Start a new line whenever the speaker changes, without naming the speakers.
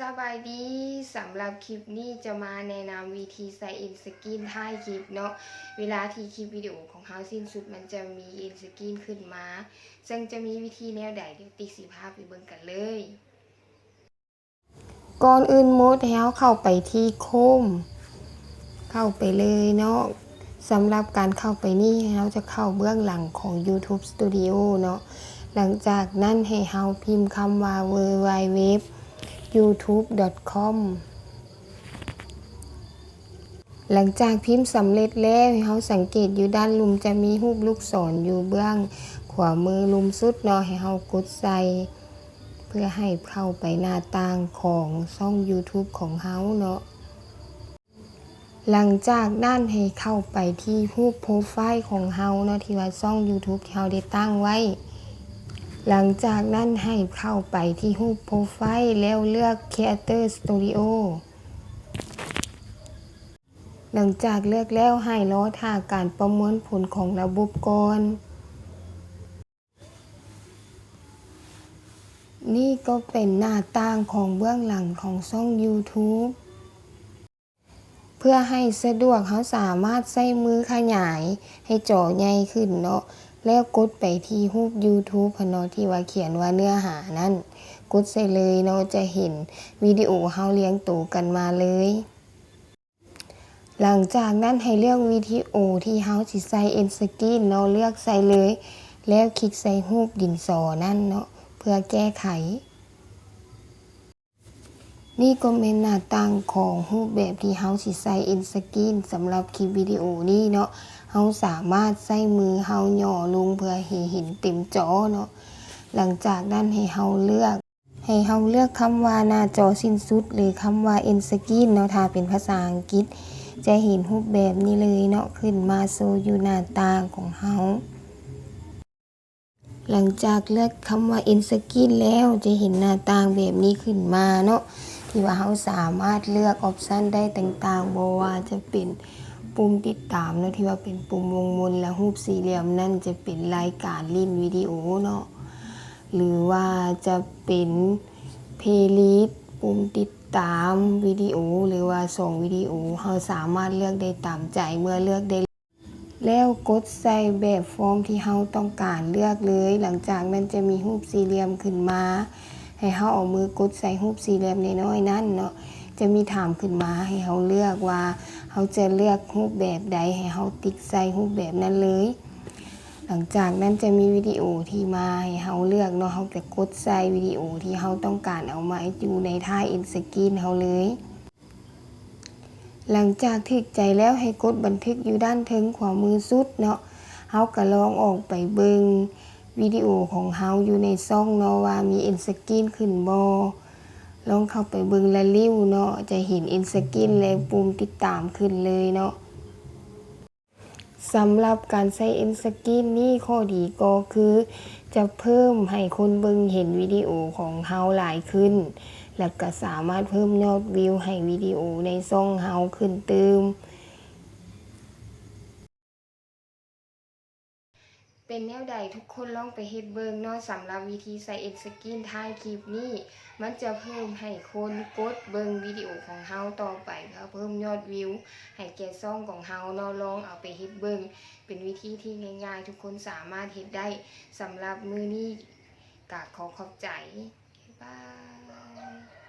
สบายดีสำหรับคลิปนี้จะมาแนะนำวิธีใส่อินสกินท้ายคลิปเนาะเวลาที่คลิปวิดีโอของเขาสิ้นสุดมันจะมีอินสกินขึ้นมา ซึ่งจะมีวิธีแนวใดเดี๋ยวติ๊กสีภาพไปเบิ่งกันเลย ก่อนอื่นมดแล้วเข้าไปที่โคม เข้าไปเลยเนาะสำหรับการเข้าไปนี่เราจะเข้าเบื้องหลังของ YouTube Studio เนาะหลังจากนั้นให้เฮาพิมพ์คำว่า w w w youtube.com หลังจากพิมพ์สำเร็จแล้วเราสังเกตอยู่ด้านลุมจะมีรูปลูกศรออยู่เบื้อง ขวามือลุมสุดเนาะให้เรากดใส่เพื่อให้เข้าไปหน้าต่างของช่อง YouTube ของเฮาเนาะหลังจากนั้นให้เข้าไปที่รูปโปรไฟล์ของเฮาเนาะที่ว่าช่อง YouTube ที่เฮาได้ตั้งไว้ หลังจากนั้นให้เข้าไปที่รูปโปรไฟล์แล้วเลือก Creator Studio หลังจากเลือกแล้วให้รอท่าการประมวลผลของระบบก่อน นี่ก็เป็นหน้าต่างของเบื้องหลังของช่อง YouTube เพื่อให้สะดวกเขาสามารถใช้มือขยายให้จอใหญ่ขึ้นเนาะ แล้วกดไปที่รูป YouTube พนาะที่ว่าเขียนว่าเนื้อหานั่นกดใส่เลยเนาะจะเห็นวิดีโอเฮาเลี้ยงตูกันมาเลย หลังจากนั้นให้เลือกวิดีโอที่เฮาสิใส่เอ็นสกีนเนาะเลือกใส่เลย แล้วคลิกใส่รูปดินสอนั่นเนาะเพื่อแก้ไข นี่ก็เป็นหน้าต่างของรูปแบบที่เฮาสิใส่อินสกีนสำหรับคลิปวิดีโอนี้เนาะ เฮาสามารถใส่มือเฮาย่อลงเพื่อให้เห็นเต็มจอเนาะหลังจากนั้นให้เฮาเลือก ให้เฮาเลือกคำว่าหน้าจอสิ้นสุด หรือคำว่า end screen เนาะถ้าเป็นภาษาอังกฤษ จะเห็นรูปแบบนี้เลยเนาะขึ้นมาโซอยู่หน้าต่างของเฮาหลังจากเลือกคำว่า end screen แล้วจะเห็นหน้าต่างแบบนี้ขึ้นมาเนาะที่ว่าเราสามารถเลือกออปชันได้ต่างๆบ่ว่าจะเป็น ปุ่มติดตามเนาะที่ว่าเป็นปุ่มวงมนและรูปสี่เหลี่ยมนั่นจะเป็นรายการลิ้นวิดีโอเนาะหรือว่าจะเป็นเพลย์ลิสต์ปุ่มติดตามวิดีโอ หรือว่าส่งวิดีโอเราสามารถเลือกได้ตามใจเมื่อเลือกได้ แล้วกดใส่แบบฟอร์มที่เราต้องการเลือกเลย หลังจากนั้นจะมีรูปสี่เหลี่ยมขึ้นมา ให้เราเอามือกดใส่รูปสี่เหลี่ยมน้อยๆนั่นเนาะ จะมีถามขึ้นมาให้เราเลือกว่าเราจะเลือกรูปแบบใดให้เราติ๊กใส่รูปแบบนั้นเลย หลังจากนั้นจะมีวิดีโอที่มาให้เราเลือกเนาะเราจะกดใส่วิดีโอที่เราต้องการเอามาอยู่ในท่าอินสกรีนเราเลยหลังจากถึกใจแล้วให้กดบันทึกอยู่ด้านเทิงขวามือสุดเนาะเฮาก็ลองออกไปเบิงวิดีโอของเฮาอยู่ในซ่องเนาะว่ามีอินสกรีนขึ้นบ่ ลองเข้าไปเบิงและริ้วเนาะจะเห็นอินสกินและปุ่มติดตามขึ้นเลยเนาะสำหรับการใช้อินสกินนี่ข้อดีก็คือ จะเพิ่มให้คนเบิงเห็นวิดีโอของเฮาหลายขึ้น และก็สามารถเพิ่มยอดวิวให้วิดีโอในช่องเฮาขึ้นเติม เป็นแนวใดทุกคนลองไปเฮ็ดเบิงเนาะสำหรับวิธีใส่เอ็นสกินท้ายคลิปนี้ มันจะเพิ่มให้คนกดเบิงวิดีโอของเฮาต่อไปเพื่อเพิ่มยอดวิว ให้แก่ซ่องของเฮาเนาะลองเอาไปเฮ็ดเบิงเป็นวิธีที่ง่ายๆ ทุกคนสามารถเฮ็ดได้สำหรับมือนี้กะขอขอบใจบ๊ายบาย